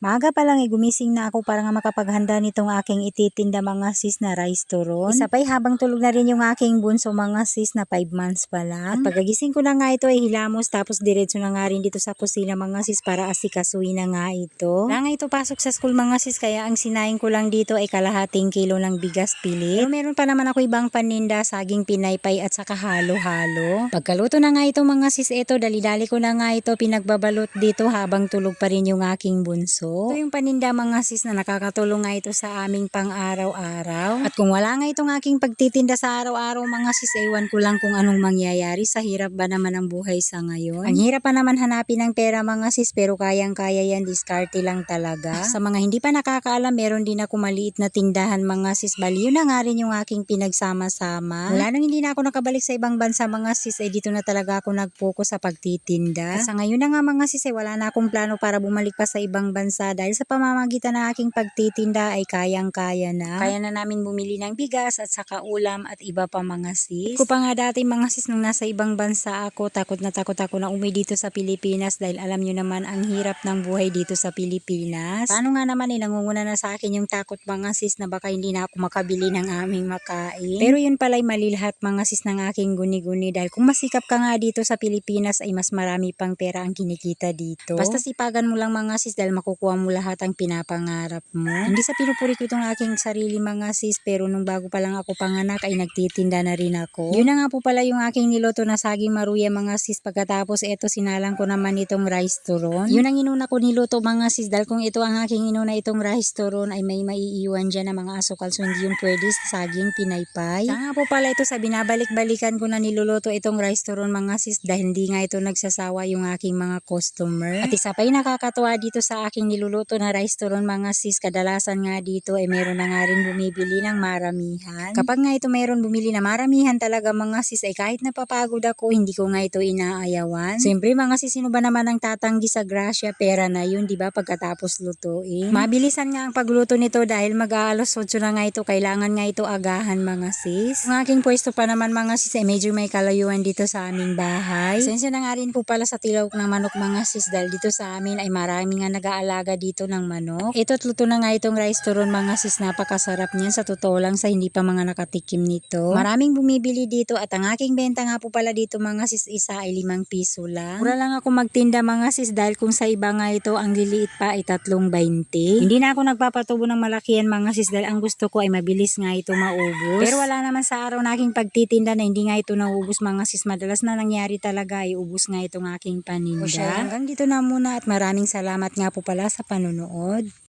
Maaga pa lang eh, gumising na ako para nga makapaghanda nitong aking ititinda mga sis na rice turon. Isa pa'y habang tulog na rin yung aking bunso mga sis na 5 months pa lang. At pagagising ko na nga ito ay hilamos tapos diretso na nga rin dito sa kusina mga sis para asikasuin na nga ito. Wala nga ito pasok sa school mga sis kaya ang sinaing ko lang dito ay kalahating kilo ng bigas pilit. Pero meron pa naman ako ibang paninda, saging pinaypay at saka halo-halo. Pagkaluto na nga ito mga sis ito, dali-dali ko na nga ito pinagbabalot dito habang tulog pa rin yung aking bunso. Ito yung paninda mga sis na nakakatulong nga ito sa aming pang-araw-araw. At kung wala nga itong aking pagtitinda sa araw-araw mga sis, ewan ko lang kung anong mangyayari. Sa hirap ba naman ang buhay sa ngayon? Ang hirap pa naman hanapin ng pera mga sis, pero kayang-kaya yan, diskarte lang talaga. Sa mga hindi pa nakakaalam, meron din ako maliit na tindahan mga sis. Bali, yun na nga rin yung aking pinagsama-sama. Wala nang hindi na ako nakabalik sa ibang bansa mga sis, eh dito na talaga ako nag-focus sa pagtitinda. At sa ngayon na nga mga sis, eh, wala na akong plano para bumalik pa sa ibang bansa dahil sa pamamagitan ng aking pagtitinda ay kayang-kaya na. Kaya na namin bumili ng bigas at saka ulam at iba pa mga sis. Ko pa nga dati mga sis nung nasa ibang bansa ako, takot na takot ako na umuwi dito sa Pilipinas dahil alam nyo naman ang hirap ng buhay dito sa Pilipinas. Paano nga naman eh, nangunguna na sa akin yung takot mga sis na baka hindi na ako makabili ng aming makain. Pero yun pala'y mali lahat mga sis ng aking guni-guni dahil kung masikap ka nga dito sa Pilipinas ay mas marami pang pera ang kinikita dito. Basta sipagan mo lang mga sis dahil makukuha mo lahat ang pinapangarap mo. Hindi sa pinupuri ko itong aking sarili mga sis pero nung bago pa lang ako panganak ay nagtitinda na rin ako. Yun na nga po pala yung aking niloto na saging maruya mga sis pagkatapos eto sinalang ko naman itong rice turon. Yun ang inuna ko niluto mga sis dahil kung ito ang aking inuna itong rice turon ay may maiiwan dyan na mga asukal so hindi yun pwede sa saging pinaypay. Kaya nga po pala ito sa binabalik-balikan ko na niluluto itong rice turon mga sis dahil hindi nga ito nagsasawa yung aking mga customer. At isa pa yung nakakatuwa dito sa aking niluluto na rice turon mga sis kadalasan nga dito ay meron na nga rin bumibili ng maramihan. Kapag nga ito meron bumili na maramihan talaga mga sis ay kahit napapagod ako hindi ko nga ito inaayawan. Siyempre mga sis sino ba naman ang tatanggi sa grasya pera na yun di ba pagkatapos lutuin. Mabilisan nga ang pagluto nito dahil mag-aalos 8 na nga ito kailangan nga ito agahan mga sis. Ang aking pwesto pa naman mga sis ay medyo may kalayuan dito sa aming bahay. Sensya na nga rin po pala sa tilawok ng manok mga sis dahil dito sa amin ay marami nga nag-aalaga dito ng manok. Ito't luto na nga itong rice turon mga sis napakasarap niyan sa totoo lang sa hindi pa mga nakatikim nito. Maraming bumibili dito at ang aking benta nga po pala dito mga sis isa ay limang piso lang. Mura lang ako magtinda mga sis dahil kung sa iba nga ito ang liliit pa ay tatlong 20. Hindi na ako nagpapatubo ng malakihan mga sis dahil ang gusto ko ay mabilis nga ito maubos. Pero wala naman sa araw na aking pagtitinda na hindi nga ito naubos mga sis. Madalas na nangyari talaga ay ubos nga itong aking paninda. O siya, hanggang dito na muna at maraming salamat nga po pala sa panunood.